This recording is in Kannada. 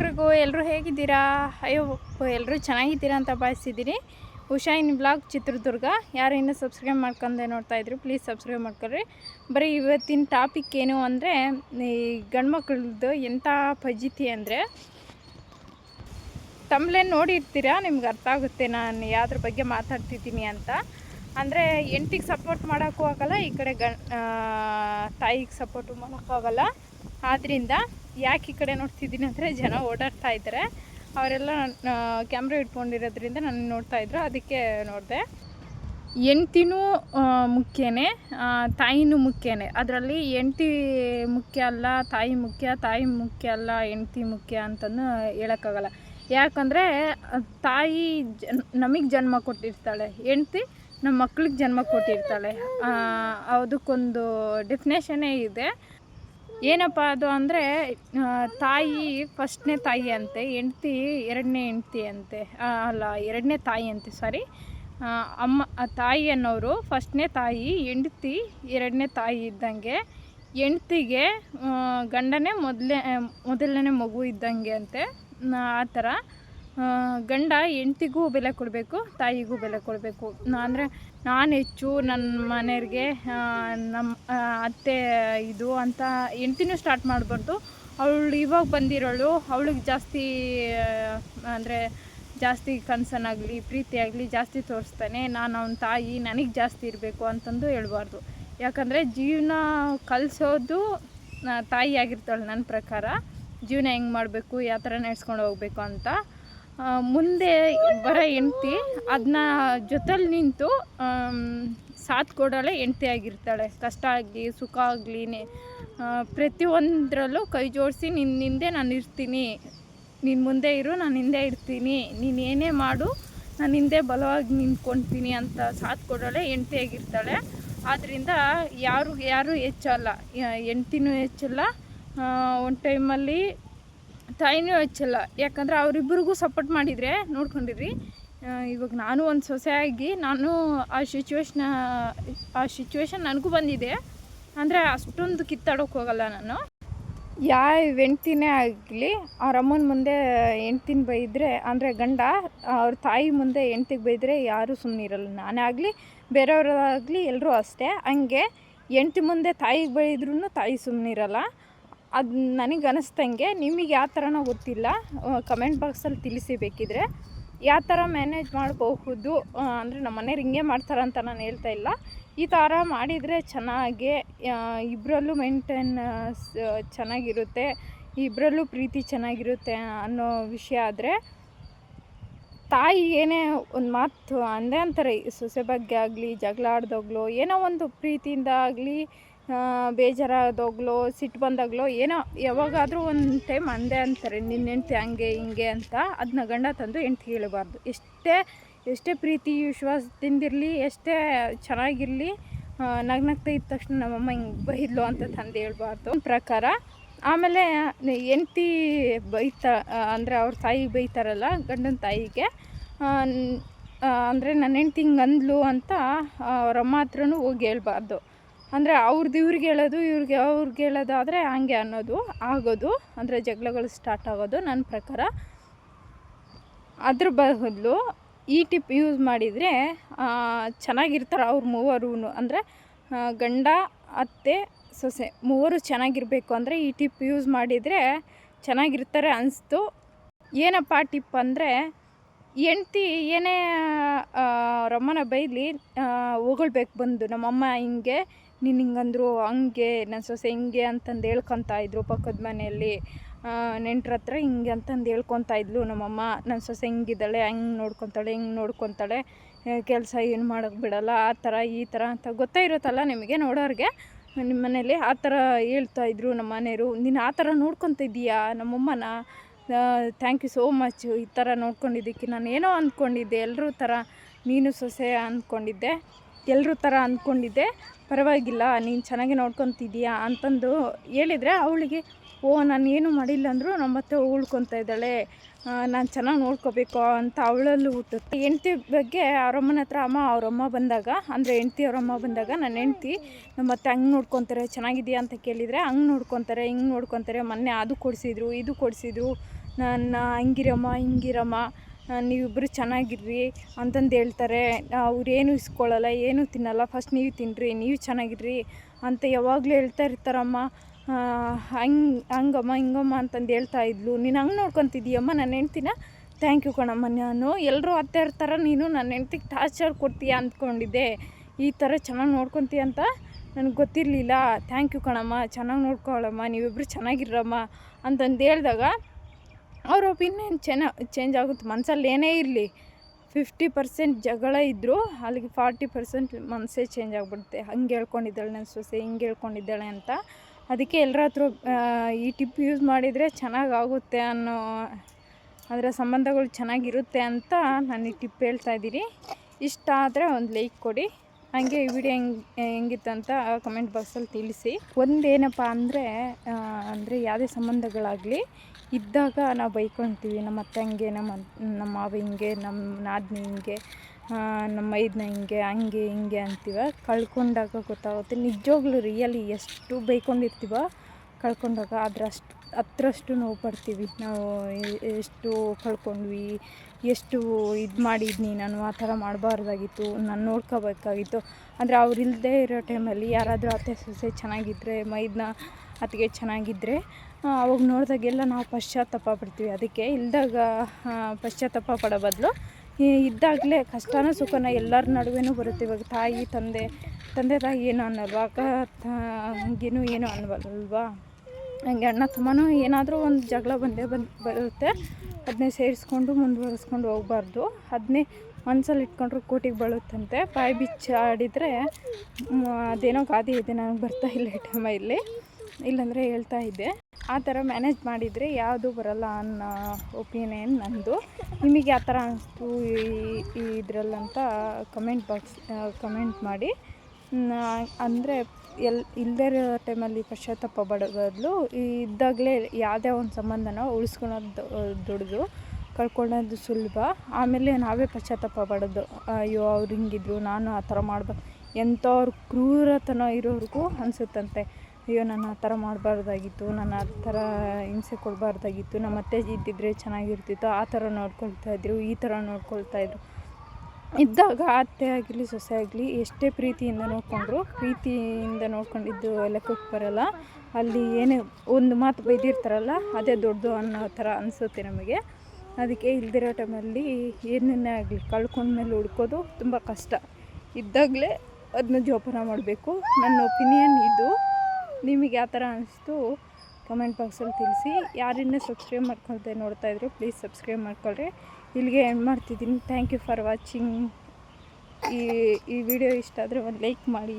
ಎಲ್ರಿಗೂ ಎಲ್ಲರೂ ಹೇಗಿದ್ದೀರಾ? ಅಯ್ಯೋ ಎಲ್ಲರೂ ಚೆನ್ನಾಗಿದ್ದೀರಾ ಅಂತ ಭಾವಿಸಿದ್ದೀನಿ ಉಷಾ ಇನ್ ಬ್ಲಾಗ್ ಚಿತ್ರದುರ್ಗ. ಯಾರು ಇನ್ನೂ ಸಬ್ಸ್ಕ್ರೈಬ್ ಮಾಡ್ಕೊಂಡೆ ನೋಡ್ತಾ ಇದ್ರು, ಪ್ಲೀಸ್ ಸಬ್ಸ್ಕ್ರೈಬ್ ಮಾಡ್ಕೊಳ್ರಿ. ಬರೀ ಇವತ್ತಿನ ಟಾಪಿಕ್ ಏನು ಅಂದರೆ, ಈ ಗಂಡ್ಮಕ್ಳದ್ದು ಎಂಥ ಫಜಿತಿ ಅಂದರೆ ತಮ್ಮಲೇ ನೋಡಿರ್ತೀರಾ? ನಿಮ್ಗೆ ಅರ್ಥ ಆಗುತ್ತೆ, ನಾನು ಯಾವ್ದ್ರ ಬಗ್ಗೆ ಮಾತಾಡ್ತಿದ್ದೀನಿ ಅಂತ. ಅಂದರೆ, ಎಂಟಿಗೆ ಸಪೋರ್ಟ್ ಮಾಡೋಕ್ಕೂ ಆಗಲ್ಲ, ಈ ಕಡೆ ಗಂಡ ತಾಯಿಗೆ ಸಪೋರ್ಟು ಮಾಡೋಕ್ಕಾಗಲ್ಲ ಆದ್ದರಿಂದ ಯಾಕೆ ಈ ಕಡೆ ನೋಡ್ತಿದ್ದೀನಿ ಅಂದರೆ ಜನ ಓಡಾಡ್ತಾ ಇದ್ದಾರೆ. ಅವರೆಲ್ಲ ಕ್ಯಾಮ್ರಾ ಇಟ್ಕೊಂಡಿರೋದ್ರಿಂದ ನಾನು ನೋಡ್ತಾ ಇದ್ರು. ಅದಕ್ಕೆ ನೋಡಿದೆ. ಹೆಂಡ್ತಿನೂ ಮುಖ್ಯನೇ ತಾಯಿನೂ ಮುಖ್ಯನೇ. ಅದರಲ್ಲಿ ಹೆಂಡ್ತಿ ಮುಖ್ಯ ಅಲ್ಲ, ತಾಯಿ ಮುಖ್ಯ ತಾಯಿ ಮುಖ್ಯ ಅಲ್ಲ, ಹೆಂಡ್ತಿ ಮುಖ್ಯ ಅಂತಂದು ಹೇಳೋಕ್ಕಾಗಲ್ಲ. ಯಾಕಂದರೆ, ತಾಯಿ ಜನ್ ನಮಗೆ ಜನ್ಮ ಕೊಟ್ಟಿರ್ತಾಳೆ. ಹೆಂಡ್ತಿ ನಮ್ಮ ಮಕ್ಳಿಗೆ ಜನ್ಮ ಕೊಟ್ಟಿರ್ತಾಳೆ. ಅದಕ್ಕೊಂದು ಡೆಫಿನೇಷನೇ ಇದೆ. ಏನಪ್ಪ ಅದು ಅಂದರೆ ತಾಯಿ ಫಸ್ಟ್ನೇ ತಾಯಿ ಅಂತೆ, ಹೆಂಡ್ತಿ ಎರಡನೇ ಹೆಂಡ್ತಿ ಅಂತೆ ಅಲ್ಲ, ಎರಡನೇ ತಾಯಿ ಅಂತೆ ಸಾರಿ ಅಮ್ಮ ತಾಯಿ ಅನ್ನೋರು ಫಸ್ಟ್ನೇ ತಾಯಿ, ಹೆಂಡ್ತಿ ಎರಡನೇ ತಾಯಿ ಇದ್ದಂಗೆ, ಹೆಂಡ್ತಿಗೆ ಗಂಡನೇ ಮೊದಲೇ ಮೊದಲನೇ ಮಗು ಇದ್ದಂಗೆ ಅಂತೆ ಆ ಥರ. ಗಂಡ ಹೆಂಡ್ತಿಗೂ ಬೆಲೆ ಕೊಡಬೇಕು, ತಾಯಿಗೂ ಬೆಲೆ ಕೊಡಬೇಕು. ಅಂದರೆ ನಾನು ಹೆಚ್ಚು ನನ್ನ ಮನೆಯವ್ರಿಗೆ ನಮ್ಮ ಅತ್ತೆ ಇದು ಅಂತ ಹೆಂಡ್ತಿನೂ ಸ್ಟಾರ್ಟ್ ಮಾಡಬಾರ್ದು. ಅವಳು ಇವಾಗ ಬಂದಿರೋಳು, ಅವಳಿಗೆ ಜಾಸ್ತಿ ಅಂದರೆ ಜಾಸ್ತಿ ಕನ್ಸರ್ನ್ ಆಗಲಿ, ಪ್ರೀತಿ ಆಗಲಿ ಜಾಸ್ತಿ ತೋರಿಸ್ತಾನೆ. ನಾನು ಅವನ ತಾಯಿ ನನಗೆ ಜಾಸ್ತಿ ಇರಬೇಕು ಅಂತಂದು ಹೇಳ್ಬಾರ್ದು. ಯಾಕಂದರೆ ಜೀವನ ಕಲಿಸೋದು ತಾಯಿ ಆಗಿರ್ತಾಳೆ ನನ್ನ ಪ್ರಕಾರ. ಜೀವನ ಹೆಂಗೆ ಮಾಡಬೇಕು, ಯಾವ ಥರ ನಡೆಸ್ಕೊಂಡು ಹೋಗ್ಬೇಕು ಅಂತ. ಮುಂದೆ ಬರೋ ಹೆಂಡ್ತಿ ಅದನ್ನ ಜೊತೆಲಿ ನಿಂತು ಸಾಥ್ ಕೊಡೋಳೆ ಹೆಂಡ್ತಿ ಆಗಿರ್ತಾಳೆ. ಕಷ್ಟ ಆಗಲಿ, ಸುಖ ಆಗಲಿ ಪ್ರತಿಯೊಂದರಲ್ಲೂ ಕೈ ಜೋಡಿಸಿ ನಿನ್ನ ಹಿಂದೆ ನಾನು ಇರ್ತೀನಿ. ನಿನ್ನ ಮುಂದೆ ಇರು, ನಾನು ಹಿಂದೆ ಇರ್ತೀನಿ. ನೀನು ಏನೇ ಮಾಡು, ನಾನು ಹಿಂದೆ ಬಲವಾಗಿ ನಿಂತ್ಕೊತೀನಿ ಅಂತ ಸಾಥ್ ಕೊಡೋಳೆ ಹೆಂಡ್ತಿ ಆಗಿರ್ತಾಳೆ. ಆದ್ದರಿಂದ ಯಾರು ಯಾರು ಹೆಚ್ಚಲ್ಲ. ಹೆಂಡ್ತಿನೂ ಹೆಚ್ಚಲ್ಲ. ಒಂದು ಟೈಮಲ್ಲಿ ತಾಯಿನೂ ಹೆಚ್ಚಲ್ಲ. ಯಾಕಂದರೆ ಅವರಿಬ್ಬರಿಗೂ ಸಪೋರ್ಟ್ ಮಾಡಿದರೆ ನೋಡ್ಕೊಂಡಿರಿ ಇವಾಗ ನಾನು ಒಂದು ಸೊಸೆಯಾಗಿ ನಾನು ಆ ಸಿಚುವೇಶ್ನ ಆ ಸಿಚುವೇಶನ್ ನನಗೂ ಬಂದಿದೆ. ಅಂದರೆ ಅಷ್ಟೊಂದು ಕಿತ್ತಾಡೋಕೆ ಹೋಗಲ್ಲ ನಾನು. ಯಾವ ಹೆಂಡ್ತಿನೇ ಆಗಲಿ, ಅವ್ರ ಅಮ್ಮನ ಮುಂದೆ ಹೆಂಡ್ತಿನ ಬೈದರೆ, ಅಂದರೆ ಗಂಡ, ಅವ್ರ ತಾಯಿ ಮುಂದೆ ಹೆಂಡ್ತಿಗೆ ಬೈದರೆ ಯಾರೂ ಸುಮ್ಮನೆ ಇರಲ್ಲ. ನಾನೇ ಆಗಲಿ ಬೇರೆಯವರಾಗಲಿ ಎಲ್ಲರೂ ಅಷ್ಟೇ. ಹಂಗೆ ಹೆಂಡ್ತಿ ಮುಂದೆ ತಾಯಿಗೆ ಬೈದ್ರೂ ತಾಯಿ ಸುಮ್ಮನೆ ಇರಲ್ಲ. ಅದು ನನಗೆ ಅನಿಸ್ತಂಗೆ ನಿಮಗೆ ಯಾವ ಥರನೋ ಗೊತ್ತಿಲ್ಲ. ಕಮೆಂಟ್ ಬಾಕ್ಸಲ್ಲಿ ತಿಳಿಸಿ ಬೇಕಿದ್ರೆ. ಯಾವ ಥರ ಮ್ಯಾನೇಜ್ ಮಾಡಬಹುದು ಅಂದರೆ ನಮ್ಮ ಮನೆಯವ್ರು ಹಿಂಗೆ ಮಾಡ್ತಾರೆ ಅಂತ ನಾನು ಹೇಳ್ತಾ ಇಲ್ಲ. ಈ ಥರ ಮಾಡಿದರೆ ಚೆನ್ನಾಗೆ ಇಬ್ಬರಲ್ಲೂ ಮೇಂಟೈನ್ ಚೆನ್ನಾಗಿರುತ್ತೆ ಇಬ್ಬರಲ್ಲೂ ಪ್ರೀತಿ ಚೆನ್ನಾಗಿರುತ್ತೆ ಅನ್ನೋ ವಿಷಯ ಆದರೆ, ತಾಯಿ ಏನೇ ಒಂದು ಮಾತು ಅಂದೇ ಅಂತಾರೆ. ಸೊಸೆ ಬಗ್ಗೆ ಆಗಲಿ ಜಗಳ ಆಡ್ದಾಗ್ಲೋ ಏನೋ ಒಂದು ಪ್ರೀತಿಯಿಂದ ಆಗಲಿ ಬೇಜಾರಾದೋಗ್ಲೋ, ಸಿಟ್ಟು ಬಂದಾಗ್ಲೋ, ಏನೋ ಯಾವಾಗಾದರೂ ಒಂದು ಟೈಮ್ ಅಂದೇ ಅಂತಾರೆ ನಿನ್ನ ಹೆಂಡ್ತಿ ಹಂಗೆ, ಹಿಂಗೆ ಅಂತ. ಅದನ್ನ ಗಂಡ ತಂದು ಹೆಂಡ್ತಿ ಹೇಳಬಾರ್ದು. ಎಷ್ಟೇ ಎಷ್ಟೇ ಪ್ರೀತಿ ವಿಶ್ವಾಸದಿಂದಿರಲಿ ಎಷ್ಟೇ ಚೆನ್ನಾಗಿರಲಿ ನಗ್ನಗ್ತಾ ಇದ್ದ ತಕ್ಷಣ ನಮ್ಮಮ್ಮ ಹಿಂಗೆ ಬೈದ್ಲು ಅಂತ ತಂದು ಹೇಳ್ಬಾರ್ದು. ಪ್ರಕಾರ, ಆಮೇಲೆ ಹೆಂಡ್ತಿ ಬೈತಾ ಅಂದರೆ ಅವ್ರ ತಾಯಿ ಬೈತಾರಲ್ಲ, ಗಂಡನ ತಾಯಿಗೆ ಅಂದರೆ ನನ್ನ ಹೆಂಡ್ತಿ ಹಿಂಗೆ ಅಂದ್ಲು ಅಂತ ಅವ್ರಮ್ಮ ಹತ್ರನೂ ಹೋಗಿ ಹೇಳ್ಬಾರ್ದು. ಅಂದರೆ ಅವ್ರದ್ದು ಇವ್ರಿಗೆ ಹೇಳೋದು, ಇವ್ರಿಗೆ ಅವ್ರಿಗೆ ಹೇಳೋದಾದರೆ ಹಂಗೆ ಅನ್ನೋದು ಆಗೋದು. ಅಂದರೆ ಜಗಳಗಳು ಸ್ಟಾರ್ಟ್ ಆಗೋದು ನನ್ನ ಪ್ರಕಾರ. ಅದ್ರ ಬದಲು ಈ ಟಿಪ್ ಯೂಸ್ ಮಾಡಿದರೆ ಚೆನ್ನಾಗಿರ್ತಾರೆ ಅವ್ರ ಮೂವರು ಅಂದರೆ ಗಂಡ, ಅತ್ತೆ, ಸೊಸೆ ಮೂವರು ಚೆನ್ನಾಗಿರಬೇಕು ಅಂದರೆ ಈ ಟಿಪ್ ಯೂಸ್ ಮಾಡಿದರೆ ಚೆನ್ನಾಗಿರ್ತಾರೆ ಅನಿಸ್ತು. ಏನಪ್ಪ ಟಿಪ್ ಅಂದರೆ, ಹೆಂಡ್ತಿ ಏನೇ ರಮ್ಮನ ಬೈಲಿ ಹೊಗಳ್ಬೇಕು ಬಂದು, ನಮ್ಮಮ್ಮ ಹಿಂಗೆ ನೀನು ಹಿಂಗಂದ್ರು ಹಂಗೆ ನನ್ನ ಸೊಸೆ ಹಿಂಗೆ ಅಂತಂದು ಹೇಳ್ಕೊತಾ ಇದ್ರು ಪಕ್ಕದ ಮನೆಯಲ್ಲಿ. ನೆಂಟ್ರ ಹತ್ರ ಹಿಂಗೆ ಅಂತಂದು ಹೇಳ್ಕೊತಾ ಇದ್ಲು ನಮ್ಮಮ್ಮ. ನನ್ನ ಸೊಸೆ ಹಿಂಗಿದ್ದಾಳೆ, ಹಂಗೆ ನೋಡ್ಕೊತಾಳೆ, ಹಿಂಗೆ ನೋಡ್ಕೊತಾಳೆ. ಕೆಲಸ ಏನು ಮಾಡೋಕ್ಕೆ ಬಿಡೋಲ್ಲ, ಆ ಥರ ಈ ಥರ ಅಂತ ಗೊತ್ತೇ ಇರುತ್ತಲ್ಲ ನಿಮಗೆ ನೋಡೋರಿಗೆ? ನಿಮ್ಮ ಮನೇಲಿ ಆ ಥರ ಹೇಳ್ತಾ ಇದ್ರು ನಮ್ಮ ಮನೆಯವರು. ನೀನು ಆ ಥರ ನೋಡ್ಕೊತಿದ್ದೀಯಾ ನಮ್ಮಮ್ಮನ? ಥ್ಯಾಂಕ್ ಯು ಸೋ ಮಚ್ ಈ ಥರ ನೋಡ್ಕೊಂಡಿದ್ದಕ್ಕೆ ನಾನು ಏನೋ ಅಂದ್ಕೊಂಡಿದ್ದೆ ಎಲ್ಲರೂ ಥರ ನೀನು ಸೊಸೆ ಅಂದ್ಕೊಂಡಿದ್ದೆ ಎಲ್ಲರೂ ಥರ ಅಂದ್ಕೊಂಡಿದ್ದೆ, ಪರವಾಗಿಲ್ಲ, ನೀನು ಚೆನ್ನಾಗಿ ನೋಡ್ಕೊತಿದ್ದೀಯಾ ಅಂತಂದು ಹೇಳಿದರೆ ಅವಳಿಗೆ, ಓ, ನಾನು ಏನು ಮಾಡಿಲ್ಲ ಅಂದರೂ ನಮ್ಮ ಅತ್ತೆ ಉಳ್ಕೊತಾ ಇದ್ದಾಳೆ ನಾನು ಚೆನ್ನಾಗಿ ನೋಡ್ಕೋಬೇಕು ಅಂತ ಅವಳಲ್ಲೂ ಹುಟ್ಟುತ್ತೆ. ಹೆಂಡ್ತಿ ಬಗ್ಗೆ ಅವರಮ್ಮನ ಹತ್ರ ಅಮ್ಮ, ಅವರಮ್ಮ ಬಂದಾಗ, ಅಂದರೆ ಹೆಂಡ್ತಿ ಅವರಮ್ಮ ಬಂದಾಗ ನನ್ನ ಹೆಂಡ್ತಿ, ನಮ್ಮ ಅತ್ತೆ ಹಂಗೆ ನೋಡ್ಕೊತಾರೆ, ಚೆನ್ನಾಗಿದೆಯಾ ಅಂತ ಕೇಳಿದರೆ ಹಂಗೆ ನೋಡ್ಕೊತಾರೆ, ಹಿಂಗೆ ನೋಡ್ಕೊತಾರೆ, ಮೊನ್ನೆ ಅದು ಕೊಡಿಸಿದ್ರು, ಇದು ಕೊಡಿಸಿದ್ರು ನನ್ನ ಹಂಗಿರಮ್ಮ, ಹಿಂಗಿರಮ್ಮ ನೀವಿಬ್ಬರು ಚೆನ್ನಾಗಿರ್ರಿ ಅಂತಂದು ಹೇಳ್ತಾರೆ. ಅವ್ರೇನು ಇಸ್ಕೊಳ್ಳಲ್ಲ, ಏನೂ ತಿನ್ನಲ್ಲ ಫಸ್ಟ್ ನೀವು ತಿನ್ನಿರಿ ನೀವು ಚೆನ್ನಾಗಿರ್ರಿ ಅಂತ ಯಾವಾಗಲೂ ಹೇಳ್ತಾ ಇರ್ತಾರಮ್ಮ. ಹಂಗೆ, ಹಂಗಮ್ಮ, ಹಿಂಗಮ್ಮ ಅಂತಂದು ಹೇಳ್ತಾ ಇದ್ಲು. ನೀನು ಹಂಗೆ ನೋಡ್ಕೊತಿದ್ದೀಯಮ್ಮ ನನ್ನ ಹೆಂಡ್ತಿನ? ಥ್ಯಾಂಕ್ ಯು ಕಣಮ್ಮ, ನಾನು ಎಲ್ಲರೂ ಅತ್ತೆ ಇರ್ತಾರ, ನೀನು ನನ್ನ ಹೆಂಡ್ತಿಗೆ ಟಾರ್ಚರ್ ಕೊಡ್ತೀಯ ಅಂದ್ಕೊಂಡಿದ್ದೆ. ಈ ಥರ ಚೆನ್ನಾಗಿ ನೋಡ್ಕೊತೀಯ ಅಂತ ನನಗೆ ಗೊತ್ತಿರಲಿಲ್ಲ. ಥ್ಯಾಂಕ್ ಯು ಕಣಮ್ಮ, ಚೆನ್ನಾಗಿ ನೋಡ್ಕೊಳ್ಳಮ್ಮ ನೀವಿಬ್ಬರು ಚೆನ್ನಾಗಿರಮ್ಮ ಅಂತಂದು ಹೇಳಿದಾಗ ಅವ್ರ ಒಪಿನಿಯನ್ ಚೆನ್ನ ಚೇಂಜ್ ಆಗುತ್ತೆ. ಮನಸ್ಸಲ್ಲಿ ಏನೇ ಇರಲಿ ಫಿಫ್ಟಿ ಪರ್ಸೆಂಟ್ ಜಗಳ ಇದ್ದರೂ ಅಲ್ಲಿಗೆ ಫಾರ್ಟಿ ಪರ್ಸೆಂಟ್ ಮನಸ್ಸೇ ಚೇಂಜ್ ಆಗಿಬಿಡುತ್ತೆ. ಹಂಗೆ ಹೇಳ್ಕೊಂಡಿದ್ದಾಳೆ ನನ್ನ ಸೊಸೆ, ಹಿಂಗೆ ಹೇಳ್ಕೊಂಡಿದ್ದಾಳೆ ಅಂತ. ಅದಕ್ಕೆ ಎಲ್ಲರ ಹತ್ರ ಈ ಟಿಪ್ ಯೂಸ್ ಮಾಡಿದರೆ ಚೆನ್ನಾಗಾಗುತ್ತೆ ಅನ್ನೋ ಅದರ ಸಂಬಂಧಗಳು ಚೆನ್ನಾಗಿರುತ್ತೆ ಅಂತ ನಾನು ಈ ಟಿಪ್ ಹೇಳ್ತಾ ಇದ್ದೀನಿ. ಇಷ್ಟ ಆದರೆ ಒಂದು ಲೈಕ್ ಕೊಡಿ. ಹಾಗೆ ಈ ವಿಡಿಯೋ ಹೆಂಗೆ, ಹೆಂಗಿತ್ತಂತ ಕಮೆಂಟ್ ಬಾಕ್ಸಲ್ಲಿ ತಿಳಿಸಿ. ಒಂದೇನಪ್ಪ ಅಂದರೆ ಅಂದರೆ ಯಾವುದೇ ಸಂಬಂಧಗಳಾಗಲಿ ಇದ್ದಾಗ ನಾವು ಬೈಕೊಳ್ತೀವಿ ನಮ್ಮ ಅತ್ತೆ ಹಂಗೆ, ನಮ್ಮ ನಮ್ಮ ಮಾವ ಹಿಂಗೆ, ನಮ್ಮ ನಾದಿನಿ ಹಿಂಗೆ ನಮ್ಮ ಐದನ ಹಿಂಗೆ, ಹಂಗೆ, ಹಿಂಗೆ ಅಂತೀವ. ಕಳ್ಕೊಂಡಾಗ ಗೊತ್ತಾಗುತ್ತೆ. ನಿಜವಾಗ್ಲೂ ರಿಯಲಿ ಎಷ್ಟು ಬೈಕೊಂಡಿರ್ತೀವೋ ಕಳ್ಕೊಂಡಾಗ ಅದ್ರಷ್ಟು ಹತ್ರಷ್ಟು ನೋವು ಪಡ್ತೀವಿ. ನಾವು ಎಷ್ಟು ಕಳ್ಕೊಂಡ್ವಿ, ಎಷ್ಟು ಇದು ಮಾಡಿದ್ನಿ ನಾನು, ಆ ಥರ ಮಾಡಬಾರ್ದಾಗಿತ್ತು, ನಾನು ನೋಡ್ಕೋಬೇಕಾಗಿತ್ತು. ಅಂದರೆ ಅವ್ರು ಇಲ್ಲದೆ ಇರೋ ಟೈಮಲ್ಲಿ ಯಾರಾದರೂ ಅತ್ತೆ, ಸೊಸೆ ಚೆನ್ನಾಗಿದ್ದರೆ ಮೈದನ್ನ ಅತ್ತಿಗೆ ಚೆನ್ನಾಗಿದ್ದರೆ ಅವಾಗ ನೋಡಿದಾಗೆಲ್ಲ ನಾವು ಪಶ್ಚಾತ್ತಾಪ ಪಡ್ತೀವಿ. ಅದಕ್ಕೆ ಇಲ್ದಾಗ ಪಶ್ಚಾತ್ತಾಪ ಪಡೋ ಬದಲು ಇದ್ದಾಗಲೇ ಕಷ್ಟನ ಸುಖನ ಎಲ್ಲರ ನಡುವೆನೂ ಬರುತ್ತೆ. ಇವಾಗ ತಾಯಿ, ತಂದೆ ತಂದೆ, ತಾಯಿ ಏನು ಅನ್ನಲ್ವಾ? ಅಕ್ಕ, ತಂಗಿನೂ ಏನು ಅನ್ನವಲ್ವಾ ಹಂಗೆ ಅಣ್ಣ ತಮ್ಮನೂ ಏನಾದರೂ ಒಂದು ಜಗಳ ಬಂದೇ ಬಂದು ಬರುತ್ತೆ. ಅದನ್ನೇ ಸೇರಿಸ್ಕೊಂಡು ಮುಂದುವರಿಸ್ಕೊಂಡು ಹೋಗ್ಬಾರ್ದು. ಅದನ್ನೇ ಮನಸ್ಸಲ್ಲಿ ಇಟ್ಕೊಂಡ್ರೆ ಕೋಟಿಗೆ ಬಳುತ್ತಂತೆ. ಬಾಯಿ ಬಿಚ್ಚಾಡಿದರೆ ಅದೇನೋ ಗಾದೆ ಇದೆ, ನನಗೆ ಬರ್ತಾ ಇಲ್ಲ ಟೈಮ ಇಲ್ಲಿ ಇಲ್ಲಾಂದರೆ ಹೇಳ್ತಾ ಇದ್ದೆ. ಆ ಥರ ಮ್ಯಾನೇಜ್ ಮಾಡಿದರೆ ಯಾವುದು ಬರಲ್ಲ ಅನ್ನೋ ಒಪಿನಿಯನ್ ನನ್ನದು ನಿಮಗೆ ಯಾವ ಥರ ಅನಿಸ್ತು ಈ ಇದರಲ್ಲಂತ ಕಮೆಂಟ್ ಬಾಕ್ಸ್ ಕಮೆಂಟ್ ಮಾಡಿ. ಅಂದರೆ ಎಲ್ ಇಲ್ಲದೇ ಇರೋ ಟೈಮಲ್ಲಿ ಪಶ್ಚಾತ್ತಾಪ ಪಡೋ ಬದಲು ಇದ್ದಾಗಲೇ ಯಾವುದೇ ಒಂದು ಸಂಬಂಧನ ಉಳಿಸ್ಕೊಳೋದು, ದುಡ್ದು ಕಳ್ಕೊಳ್ಳೋದು ಸುಲಭ. ಆಮೇಲೆ ನಾವೇ ಪಶ್ಚಾತ್ತಾಪ ಪಡೋದು. ಅಯ್ಯೋ, ಅವ್ರು ಹಿಂಗಿದ್ರು, ನಾನು ಆ ಥರ ಮಾಡ್ಬಾರ್ದು ಎಂಥವ್ರು ಕ್ರೂರತನ ಇರೋರಿಗೂ ಅನಿಸುತ್ತಂತೆ. ಅಯ್ಯೋ, ನಾನು ಆ ಥರ ಮಾಡಬಾರ್ದಾಗಿತ್ತು, ನಾನು ಆ ಥರ ಹಿಂಸೆ ಕೊಡಬಾರ್ದಾಗಿತ್ತು ನಮ್ಮ ಅತ್ತೆ ಇದ್ದಿದ್ರೆ ಚೆನ್ನಾಗಿರ್ತಿತ್ತು, ಆ ಥರ ನೋಡ್ಕೊಳ್ತಾ ಇದ್ರು, ಈ ಥರ ನೋಡ್ಕೊಳ್ತಾ ಇದ್ರು. ಇದ್ದಾಗ ಅತ್ತೆ ಆಗಲಿ, ಸೊಸೆ ಆಗಲಿ ಎಷ್ಟೇ ಪ್ರೀತಿಯಿಂದ ನೋಡಿಕೊಂಡ್ರು, ಪ್ರೀತಿಯಿಂದ ನೋಡ್ಕೊಂಡಿದ್ದು ಲೆಕ್ಕಕ್ಕೆ ಬರಲ್ಲ. ಅಲ್ಲಿ ಏನೇ ಒಂದು ಮಾತು ಬೈದಿರ್ತಾರಲ್ಲ, ಅದೇ ದೊಡ್ಡದು ಅನ್ನೋ ಥರ ಅನಿಸುತ್ತೆ ನಮಗೆ. ಅದಕ್ಕೆ ಇಲ್ದಿರೋ ಟೈಮಲ್ಲಿ ಏನನ್ನೇ ಆಗಲಿ ಕಳ್ಕೊಂಡ್ಮೇಲೆ ಹುಡ್ಕೋದು ತುಂಬ ಕಷ್ಟ. ಇದ್ದಾಗಲೇ ಅದನ್ನ ಜೋಪಾನ ಮಾಡಬೇಕು. ನನ್ನ ಒಪಿನಿಯನ್ ಇದು. ನಿಮಗೆ ಯಾವ ಥರ ಅನಿಸ್ತು? ಕಮೆಂಟ್ ಬಾಕ್ಸಲ್ಲಿ ತಿಳಿಸಿ. ಯಾರಿನ್ನ ಸಬ್ಸ್ಕ್ರೈಬ್ ಮಾಡ್ಕೊಳ್ದೆ ನೋಡ್ತಾ ಇದ್ರು ಪ್ಲೀಸ್ ಸಬ್ಸ್ಕ್ರೈಬ್ ಮಾಡ್ಕೊಳ್ರಿ. ಇಲ್ಲಿಗೆ ಎಂಡ್ ಮಾಡ್ತಿದ್ದೀನಿ. ಥ್ಯಾಂಕ್ ಯು ಫಾರ್ ವಾಚಿಂಗ್ ಈ ಈ ವಿಡಿಯೋ ಇಷ್ಟ ಆದರೆ ಒಂದು ಲೈಕ್ ಮಾಡಿ.